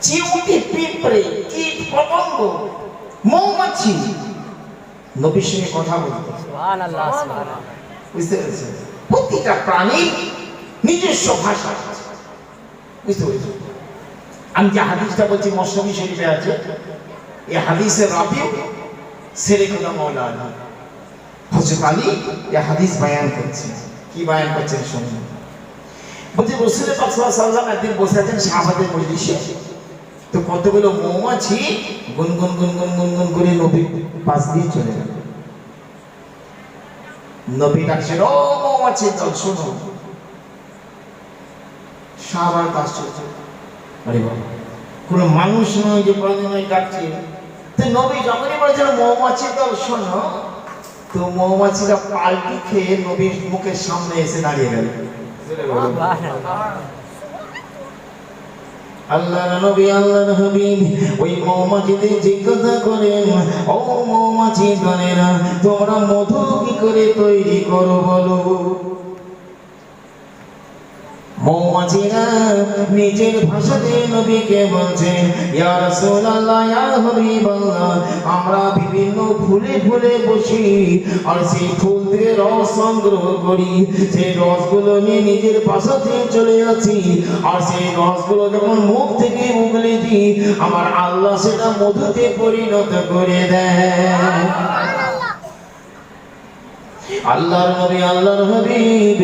চিউটি পিঁপড়ে কীট পতঙ্গ মৌমাছি। নবীর সঙ্গে কথা বলতো। বুঝতে পেরেছেন? প্রতিটা প্রাণীর নিজস্ব ভাষা। বুঝতে পেরেছেন? আমি যে হাদিসটা বলছি মৌসুমী শরীফে আছে। এই হাদিসের রাবিও সেরে খোদা মৌলানা। হজরত আলী এই হাদিস বায়ান করছেন। কি বায়ান করছেন শুনুন। বলছে রসুল পাক একদিন বসে আছেন সাহাবাদের মজলিসে। তো কতগুলো মৌমাছি গুনগুন গুনগুন গুনগুন করে নবীর পাশ দিয়ে চলে গেল। নবী ডাকছেন ও মৌমাছি দল শোনো। সাবার কাজ চলছে আরে বাবা, কোন মানুষ নয় যে প্রয়োজনে ডাকছে। তো নবী যখনই বলেছেন মৌমাছি দল শোনো, তো মৌমাছিরা পাল্টি খেয়ে নবীর মুখের সামনে এসে দাঁড়িয়ে গেল। আল্লাহ নবী, আল্লাহর হাবিব, ওই মৌমাছিদের জিজ্ঞাসা করেন, ও মৌমাছি গণেরা, তোমরা মধু কি করে তৈরি করো বলো? মৌমাছিরা নিজের ভাষাতে নবীকে বলছে ইয়া আমরা বিভিন্ন ফুলে ফুলে বসি আর সেই ফুল থেকে রস সংগ্রহ করি। সেই রসগুলো নিয়ে নিজের বাসাতে চলে যাচ্ছি আর সেই রসগুলো যখন মুখ থেকে উগলে দিই, আমার আল্লাহ সেটা মধুতে পরিণত করে দেয়। আল্লাহর নবী, আল্লাহর হাবিব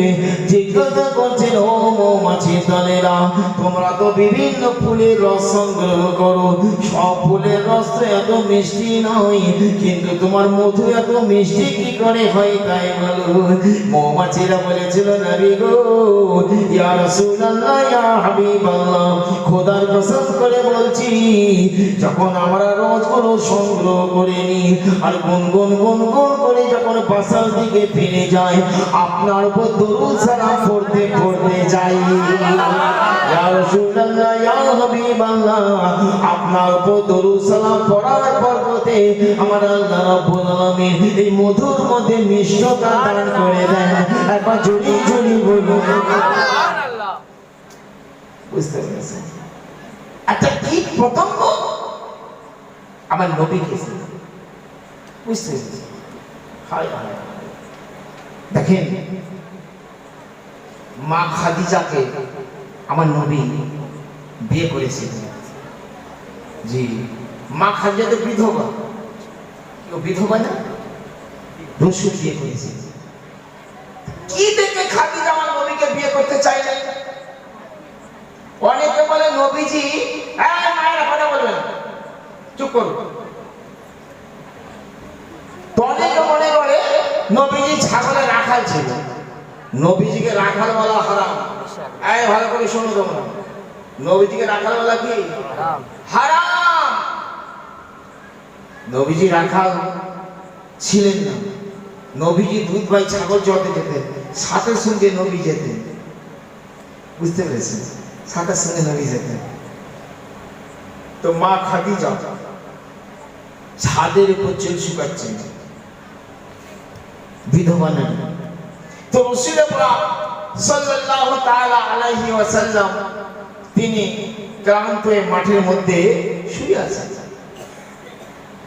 জিজ্ঞাসা করছেন ও মৌমাছি দলেরা, তোমরা তো বিভিন্ন ফুলের রস সংগ্রহ করো। সব ফুলের রস তো এত মিষ্টি নয়, কিন্তু তোমার মধু এত মিষ্টি কি করে হয় তাই বলো। মৌমাছিরা বলেছিল, নবী গো, ইয়া রাসূলুল্লাহ, ইয়া হাবিবাল্লাহ। খোদার কসম করে বলছি, যখন আমরা রসগুলো সংগ্রহ করে নিই, আর গুনগুন গুনগুন করে যখন বাসার দিকে ফিরে যাই আপনার উপর দরুদ সালাম পড়তে পড়তে যাই। রাসূলুল্লাহ হাবিবাল্লাহ আপনার উপর দরুদ সালাম পড়ার পরতে আমার আল্লাহ রাব্বুল আলামিন এই মধুর মধ্যে মিষ্টতা দান করে দেন। একবার জড়ি জড়ি বলুন। বুঝতে পেরেছেন? একটা কীট পতঙ্গ আমার নবীকে বুঝতে হায় হায়। দেখেন, মা খাদিজাকে আমার নবী বিয়ে করেছিলেন জি, মা খাদিজা তো বিধবা। কেউ বিধবা না? রসুল বিয়ে করেছিল কি দেখে খাদিজা আমার নবীকে বিয়ে করতে চাইলেন অনেকে বলে, নবীজি মায়েরা কথা বলবেন। চুপ করুন অনেকে নবীজি ছাগলে রাখাল ছিল। নবীজিকে রাখাল বলা হারাম। এই, ভালো করে শোনো তোমরা। নবীজিকে রাখাল বলা কি? হারাম। নবীজি রাখাল ছিলেন না। নবীজি দুধ ভাই ছাগল জতে যেতেন সাথে সঙ্গে নবী যেতেন বুঝতে পেরেছেন? সাথে সঙ্গে নবী যেতেন তো মা খাদিজা ছাদের উপর চুল শুকাচ্ছেন। বিধবা নারী তো রসুল সাল্লাল্লাহু তাআলা আলাইহি ওয়াসাল্লাম তিনি ক্লান্ত হয়ে মাঠের মধ্যে শুয়ে আছেন।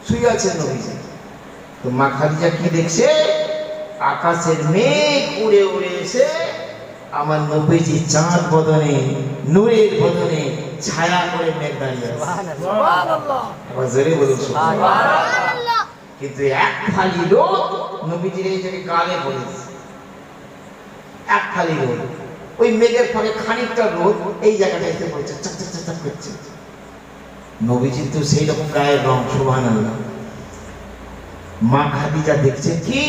শুয়ে আছেন নবীজি তো মা খাদিজা কি দেখছে? আকাশের মেঘ উড়ে উড়ে এসে আমার নবীজি চাঁদ বদনে নূরের বদনে ছায়া করে মেঘ দাঁড়িয়ে আছে। কিন্তু এক খালি রোদ নবীজির এক ফালি রোদ। ওই মেঘের ফলে খানিকটা রোদ এই জায়গাটা এসে চাক চাক চাক করছে। নবীজির তো সেই রকম গায়ের রং, সুবহানাল্লাহ। মা খাদিজা দেখছে কি?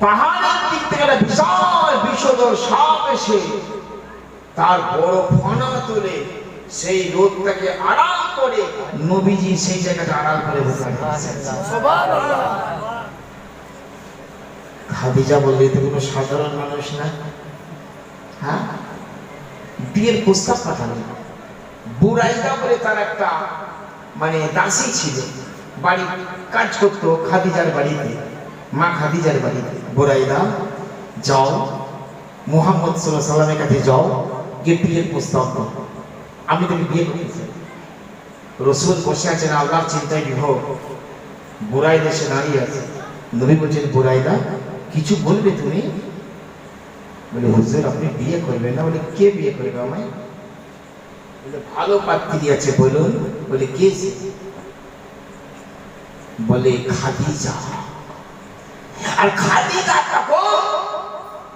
পাহাড়ের দিক থেকে একটা বিশাল সাপ এসে তার বড় ফনা তুলে সেই রোদটাকে আড়াল করে নবীজি সেই জায়গাটা আড়াল করে বসে খাদিজা বললে তো কোনো সাধারণ মানুষ না? হ্যাঁ? বিয়ের প্রস্তাব পাঠালো। বুড়াইদা বলে তার একটা মানে দাসী ছিল। বাড়ি, কাজ করতো খাদিজার বাড়িতে, মা খাদিজার বাড়িতে। বুড়াইদা যাও, মোহাম্মদ সাল্লাহ সাল্লামের কাছে যাও, গিয়ে বিয়ের প্রস্তাব দাও। আমি তোকে বিয়ে করতে চাই। রসুল বসে আছেন আল্লাহর চিন্তায় বিভোর। বুড়াই দেশে দাঁড়িয়ে আছে। নবী বলছেন বুড়াইদা কিছু বলবে তুমি? বলে, হুজুর, আপনি বিয়ে করবেন না। বলে, কে বিয়ে করবে আমায়? বলে, ভালো পাত্রী আছে, বলুন। বলে, কে? বলে, খাদিজা। আর খাদিজা তখন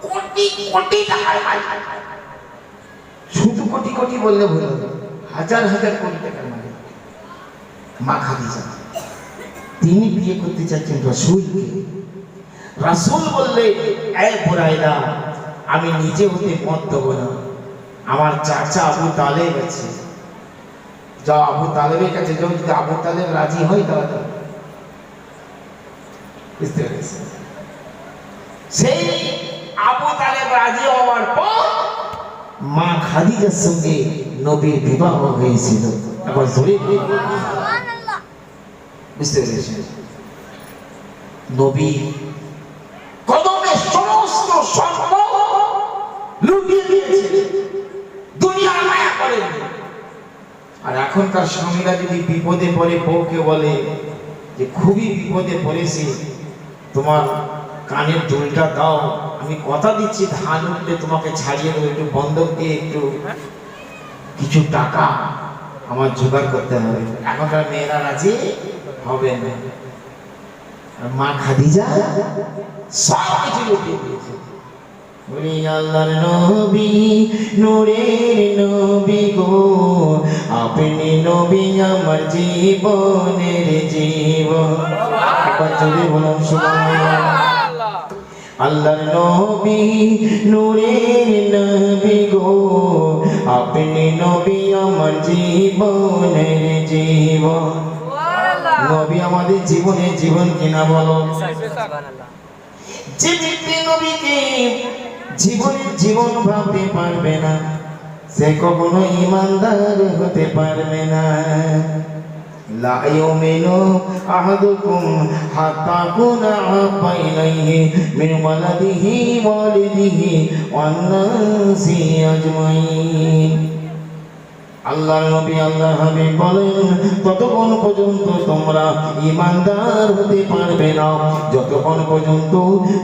কোটি কোটি টাকার মালিক। শুধু কোটি কোটি বললে ভুল হবে। হাজার হাজার কোটি টাকার মালিক। মা খাদিজা। তিনি বিয়ে করতে চাচ্ছেন রসুলকে। রাসূল বললে এই বুড়াইদা আমি নিজে হতে মত দেবো না। আমার চাচা আবু তালেব আছে। যাও আবু তালেবের কাছে যাও যদি আবু তালেব রাজি হয় তাহলে। বুঝতে পেরেছি সেই আবু তালেব রাজি হওয়ার পর মা খাদিজার সঙ্গে নবীর বিবাহ হয়েছিল। এখন জোরে বুঝতে পেরেছেন? নবী লুটিয়ে দিয়েছিলেন। দুনিয়ার মায়া করেন আর এখনকার স্বামীরা যদি বিপদে পড়ে, বউকে বলে যে খুবই বিপদে পড়েছি, তোমার কানের দুলটা দাও, আমি কথা দিচ্ছি, ধান উঠলে তোমাকে ছাড়িয়ে দেবো, একটু বন্ধক দিয়ে একটু কিছু টাকা আমার জোগাড় করতে হবে। এখনকার মেয়েরা রাজি হবে না। মা খাদিজা সব কিছু লুটিয়ে দিয়েছে। বলি আল্লাহর নবী নূরের নবী গো। আপনি নবী আমার জীবনের জীবন। একবার জোরে বলুন আল্লাহর নবী নূরের নবী গো। আপনি নবী আমার জীবনের জীবন। নবী আমাদের জীবনের জীবন কিনা বলো। যে ব্যক্তি নবীকে জীবনের জীবন ভাবতে পারবে না। সে কখনো ইমানদার হতে পারবে না। লা ইউমিনু আহাদুকুম হাত্তা কুনা বাইনাইহি মিন ওয়ালাদিহি ওয়ালিদিহি ওয়ান নাসি আজমাইন। আল্লাহ নবী আল্লাহ হাবিব বলেন ততক্ষণ পর্যন্ত তোমরা ইমানদার হতে পারবে না, যতক্ষণ পর্যন্ত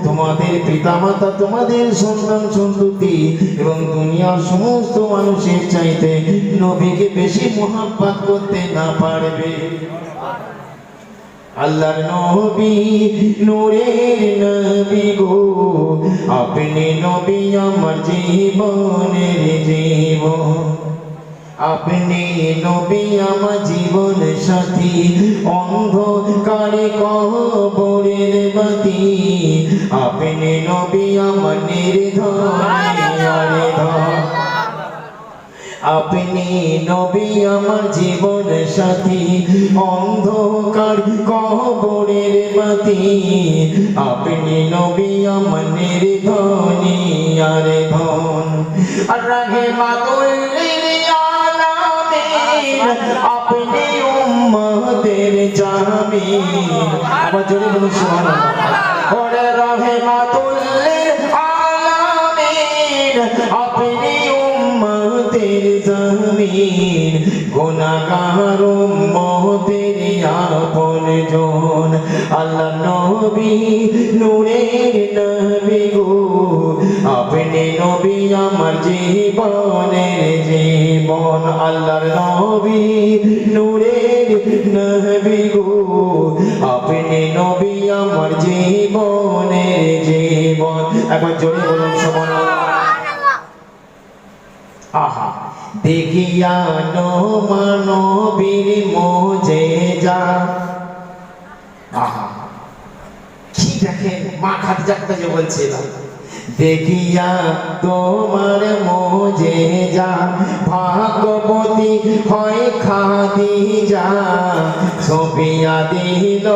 তোমাদের পিতামাতা, তোমাদের সন্তান সন্ততি এবং দুনিয়ার সমস্ত মানুষের চাইতে নবীকে বেশি মোহাব্বত করতে না পারবে। আল্লাহর নবী, নূরের নবী গো, আপনি নবী আমার জীবনের জীবন। আপনি নবী, আমার জীবন সাথী। অন্ধকারে কবরের বাতি। আপনি নবী, আমার নির্ধরে ধর আপনি নবী, আমার জীবন সাথী। অন্ধকার কবরের বাতি। আপনি নবী, আমার নির্ধনী আর ধন। আর মাতুল্লিল আলামিন আপনি উম্মতের জামিন আবার জোরে বলুন, সুবহানাল্লাহ। ওরে রহমাতুল্লিল আলামিন, আপনি উম্মতের জামিন। গুনাহগার উম্মতের আপন জন। আল্লাহ নবী নূরের নবী গো। আপনি নবী আমার জীবনের জীবন। আল্লাহর নবী নূরের নবী গো। আপনি নবী আমার জীবনের জীবন। একবার জোরে বলুন আহা, দেখিয়া নো মানবীর মোজে যা। আহা, কি দেখেন? মা খাদিজা কথা যে বলছিলাম দেখিয়া তোমার মোজে যা, ভাগবতী হয় খাদি যা। সপিয়া দিল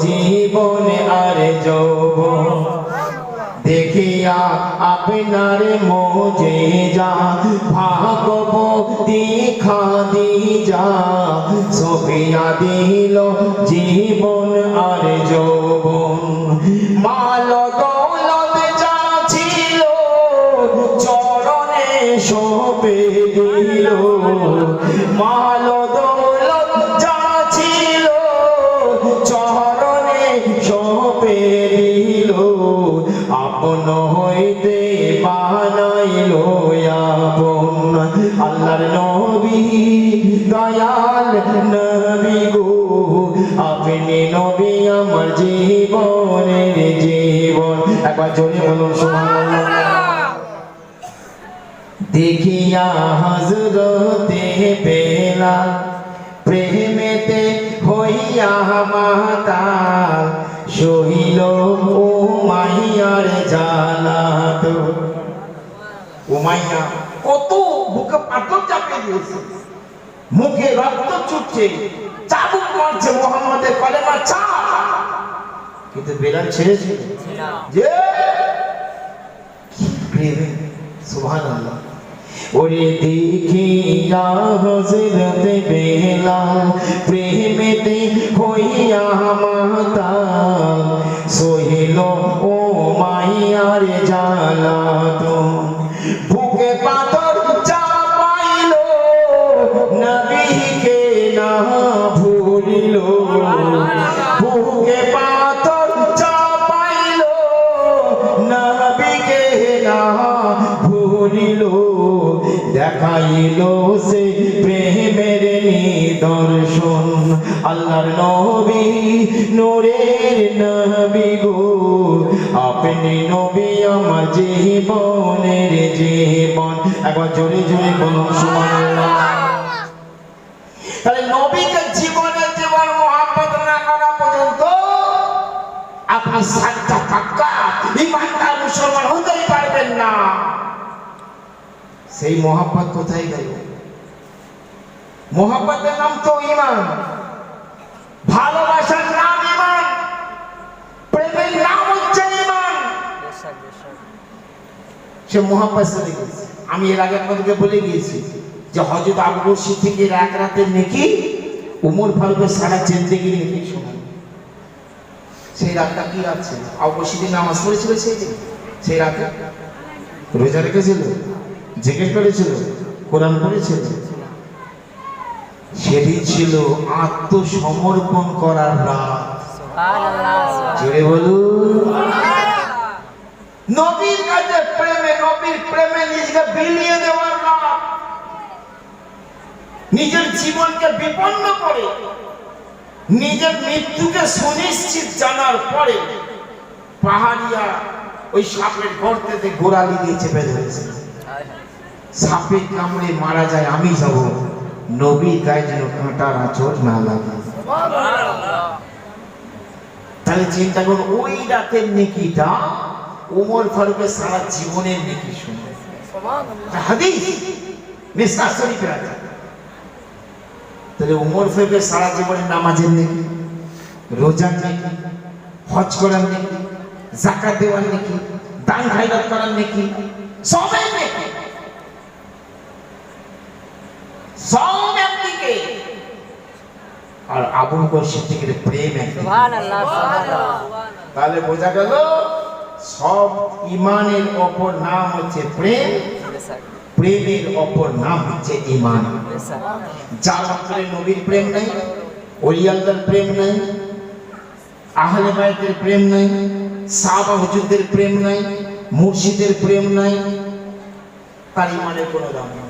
জীবন আর যৌবন। দেখিয়া আপনার মোজে যা, ভাগবতী খাদি যা। সফিয়া দিল জীবন আর যৌবন। মাল সবে দিল। মাল দৌলত যা ছিল চরণে সবে দিল। আপন হইতে বানাইল আপন আল্লাহর নবী দয়াল নবী গো, আপনি নবী আমার জীবনের জীবন। একবার জোরে বলুন দেখিয়া হজরতে বেলা প্রেমেতে হইয়া মাতা সহিল ও মাইয়ার জানাত উমাইয়া কত বুকে পাথর চাপিয়ে দিয়েছে। মুখে রক্ত ছুটছে চাবুক মারছে মোহাম্মদের কলেমা চা কিন্তু বেলাল ছেড়েছিল যে প্রেম সুবহানাল্লাহ। ওরে দেখিয়া হযরত বেলা প্রেমেতে হইয়া মাতা। সহিল ও মাইয়ার জালাত বুকে দেখাইল সে প্রেমের নিদর্শন। আল্লাহর নবী, নূরের নবী গো। আপনি নবী আমার জীবনের জীবন। একবার জোরে জোরে বলুন, সুবহানাল্লাহ। তাহলে নবীকে জীবনের জীবন মোহাম্মদ না করা পর্যন্ত আপনি সাতটা পাক্কা ইমানদার মুসলমান হতেই পারবেন না। সেই মোহাম্মদ কোথায় গেল? মোহাম্মদের নাম তো ইমান। ভালোবাসার নাম ইমান। প্রেমের নাম হচ্ছে ইমান। সে মোহাম্মদ চলে গেছে। আমি এর আগে আপনাদেরকে বলে গিয়েছি যে হজরত আবু বকর থেকে এক রাতের নেকি, উমর ফারুকের সারা জিন্দেগির নেকি সমান সেই রাতটা কি রাত ছিল? আবু সিদ্দিক নামাজ পড়েছিল সেই দিন? সেই রাতে? রোজা রেখেছিল? জেকেট করেছিল কোরআন পড়েছিল? সেটি ছিল আত্মসমর্পণ করার রাত। জুড়ে বলুন। নবীর কাছে প্রেমে নবীর প্রেমে নিজেকে বিলিয়ে দেওয়ার রাত। নিজের জীবনকে বিপন্ন করে নিজের মৃত্যুকে সুনিশ্চিত জানার পরে পাহাড়িয়া ওই সাপের গর্তেতে গোড়ালি দিয়ে চেপে ধরেছে সাপে কামড়ে মারা যায় আমি যাব। নবীর গায়ে যেন কাঁটার আচর না লাগে। তাহলে চিন্তা করুন ওই রাতের নেকিটা ওমর ফারুকের সারা জীবনের নেকি শুনবে হাদিস? মিসকাত শরীফের আছে তাহলে উমর ফারুকের সারা জীবনের নামাজের নেকি রোজার নেকি হজ করার নেকি জাকাত দেওয়ার নেকি দান খাইরাত করার নেকি সবের নেকি। সব একদিকে। আর আবুল বকর সিদ্দিকের প্রেম তাহলে বোঝা গেল সব ইমানের অপর নাম হচ্ছে প্রেম প্রেমের অপর নাম হচ্ছে ইমান। যার অন্তরে নবীর প্রেম নাই ওলিয়ালদার প্রেম নাই আহলে বায়তের প্রেম নাই সাহাবা হুজুরদের প্রেম নাই মুর্শিদের প্রেম নাই তার ইমানের কোনো দাম নেই।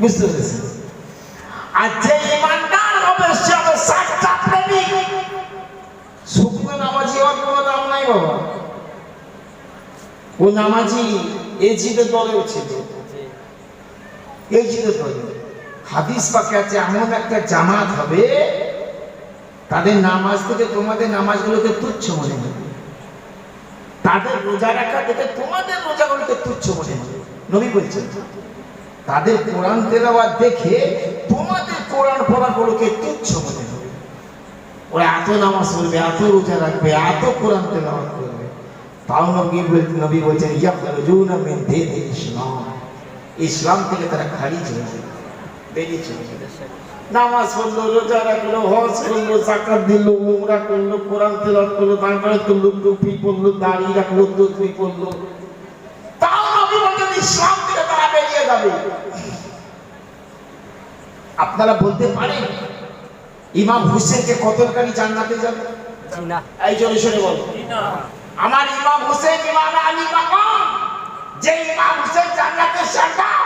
বুঝতে পেরেছেন? আর যে ইমানদার হবে, সে হবে সাতটা প্রেমিক। শুকনো নামাজি হওয়ার কোনো দাম নাই বাবা। ও নামাজি এজিদের দলেও ছিল। এজিদের দলে। হাদিস পাকে আছে, এমন একটা জামাত হবে, তাদের নামাজ থেকে তোমাদের নামাজগুলোকে তুচ্ছ মনে হবে তাদের রোজা রাখা থেকে তোমাদের রোজাগুলোকে তুচ্ছ মনে হবে নবী বলছেন। তাদের কোরআন তেলাওয়াত দেখে তোমাদের কোরআন পড়াগুলোকে তুচ্ছ মনে হবে। ওরা এত নামাজ পড়বে, এত রোজা রাখবে, এত কোরআন তেলাওয়াত করবে। তাও নবী নবী বলছেন, ইয়াখরুজুনা মিন দীন ইসলাম। ইসলাম থেকে তারা খারিজ হয়ে যাবে বেরিয়ে চলে যাবে নামাজ পড়ল, রোজা রাখল, হজ করল, জাকাত দিল, উমরা করল, কোরআন তেলাওয়াত করল, তারপরে করল টুপি পরলো দাড়ি রাখল টুপি পরলো যাবে। আপনারা বলতে পারেন ইমাম হুসেনকে কতলকারী জান্নাতে যাবে? এই জন্য শুনে বলো। আমার ইমাম হুসেন ইমাম আলী মাকাম যে ইমাম হুসেন সর্দার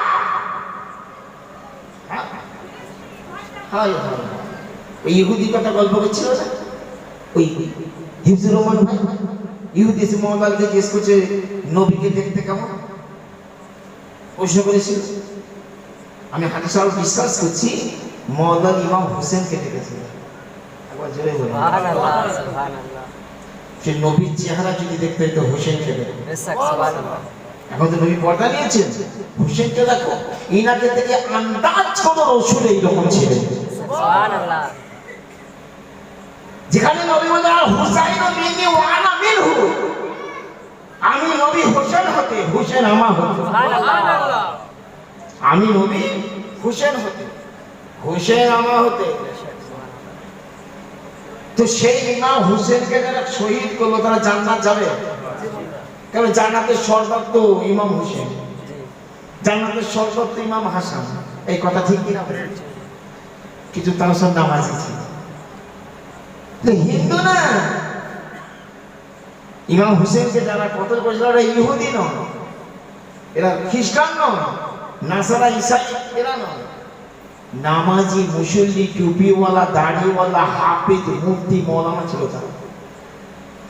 হ্যাঁ? ওই ইহুদি কথা গল্প করছিল না? ওই হিফজুর রহমান ভাই ইহুদি এসে মোহাম্মদকে জিজ্ঞেস করছে নবীকে দেখতে কেমন? প্রশ্ন করেছিল। আমি হাদিস আল বিশ্বাস করছি মহম্মদ ইমাম হোসেনকে দেখেছিল একবার জোরে বলে সুবহানাল্লাহ সুবহানাল্লাহ। সে নবীর চেহারা যদি দেখতে তো হোসেনকে এখন তো নবী পর্দা নিয়েছেন। হোসেনকে দেখো ইনাকে থেকে আন্দাজ কোনো রসুল এইরকম ছিলেন। যেখানে নবী বলে হুসাইন মিনি ওয়ানা মিনহু। হোসেন আমা হতে আমি নবী হোসেন হতে হোসেন আমা হতে তো সেই ইমাম হোসেনকে যারা শহীদ করল তারা জান্নাত যাবে? কারণ জান্নাতের তো ইমাম হোসেন। জান্নাতের তো ইমাম হাসান। এই কথা ঠিক কিনা? কিছু তার সব ছিল। তো হিন্দু না। ইমাম হুসেনকে যারা কতল করেছিল ওরা ইহুদি নয়। এরা খ্রিস্টান নয়, নাসারা ইসাই, এরা নয়। নামাজি, মুসল্লি, টুপিওয়ালা, দাড়িওয়ালা, হাফিজ, মুফতি, মৌলানা ছিল তারা।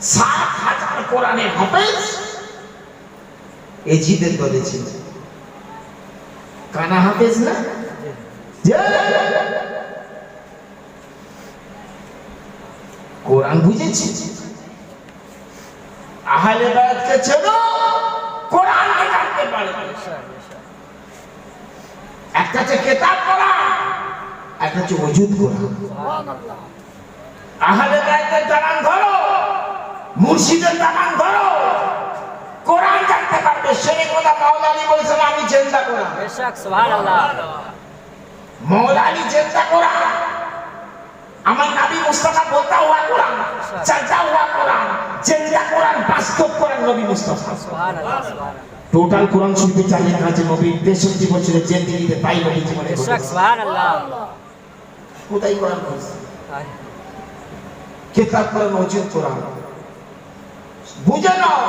সাত হাজার কোরআনের হাফেজ এজিদের দলে ছিল। কানা হাফেজ না? কোরআন বুঝেছি? আহলে বায়াতকে ছেড়ো কোরআনকে একটা হচ্ছে কেতাব পড়া, একটা হচ্ছে ওজুদ করা আহলে বায়াতের দালান ধরো, মুর্শিদের দালান ধরো, কোরআন জানতে পারবে, সেই কথা মাওলানি বলেছেন, আমি চিন্তা করা। মৌলানি চিন্তা করা। আমার নাবি মুস্তাফা বলতা হুয়া কোরআন চাচা হুয়া কোরআন চিন্তা কোরআন, বাস্তব কোরআন নবী মুস্তাফা। টোটাল কোরআন শরীফে চালিয়ে কাজে নবী তেষট্টি বছরের জেন্দিগিতে তাই নবী জীবনে। সুবহানাল্লাহ। কোথায় কোরআন কেতাব কোরআন অর্জন কোরআন? বুঝে নাও।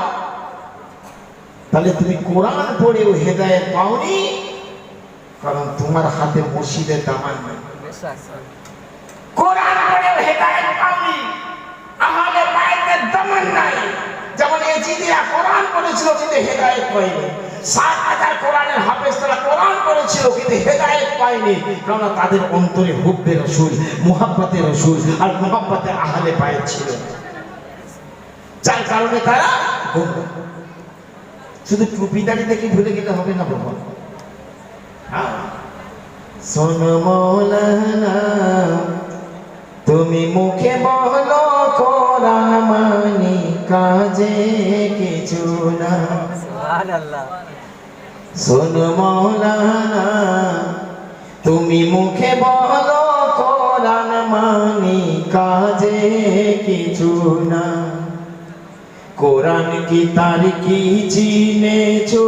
তাহলে তুমি কোরআন পড়েও হেদায়েত পাওনি কারণ তোমার হাতে মসজিদের দামান নেই। কোরআন পড়েও হেদায়েত পাওনি আহলে বাইতের দামান নাই। যেমন এজিদিয়া কোরআন পড়েছিল কিন্তু হেদায়েত সাত হাজার কোরআনের হাফেজ তারা কোরআন পড়েছিল কিন্তু হেদায়েত কারণ তাদের অন্তরে হুব্বে রসুল, মুহাব্বতে রসুল আর মুহাব্বতে বাইত ছিল। যার কারণে তারা শুধু টুপি দেখে গেলে হবে না হ্যাঁ। মৌলানা, তুমি মুখে বলো কোরআন মানি কাজে কিছু না। শোন মৌলানা তুমি মুখে বলো কোরআন মানি কাজে কিছু না। কোরআন কি তার কি চিনেছো?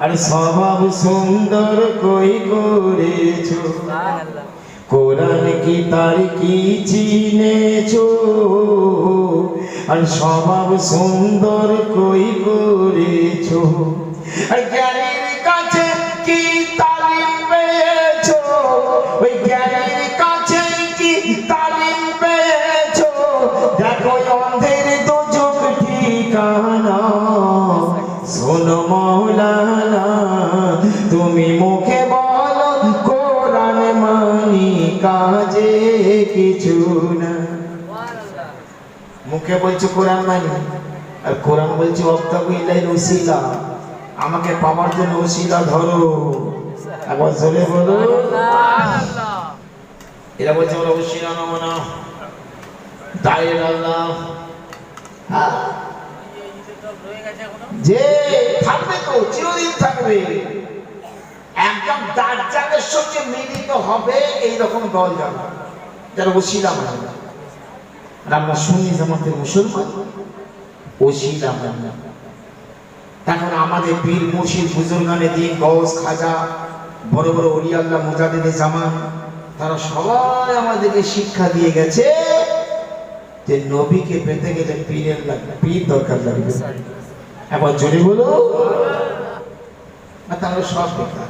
আর স্বভাব সুন্দর কই করেছ? কোরআন কি তার কি চিনেছো? আর স্বভাব সুন্দর কই করেছ? আর জ্ঞানীর মুখে বলছো কোরআন মানি? আর কোরআন বলছে অক্তাবু ইলাই ওসিলা। আমাকে পাওয়ার জন্য ওসিলা ধরো। একবার জোরে বলো। এরা বলছে আমরা ওসিলা নেব না। দায়ের আল্লাহ। হ্যাঁ? যে থাকবে তো চিরদিন থাকবে। একদম দাজ্জালের সঙ্গে মিলিত হবে এইরকম দল যাবে। যারা ওসিলা মানে না। আর আমরা শুনি জামাতের মুসলমান মানে না। এখন আমাদের পীর মুর্শিদ বুজুর্গানে দিন গৌস খাজা, বড় বড় অলিয়াল্লাহ মুজাদিদে জামান, তারা সবাই আমাদেরকে শিক্ষা দিয়ে গেছে যে নবীকে পেতে গেলে পীরের লাগবে পীর দরকার লাগবে। একবার জোরে বলো। তাহলে সব বেকার।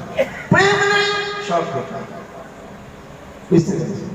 প্রেম নেই, সব বেকার। বুঝতে পেরেছি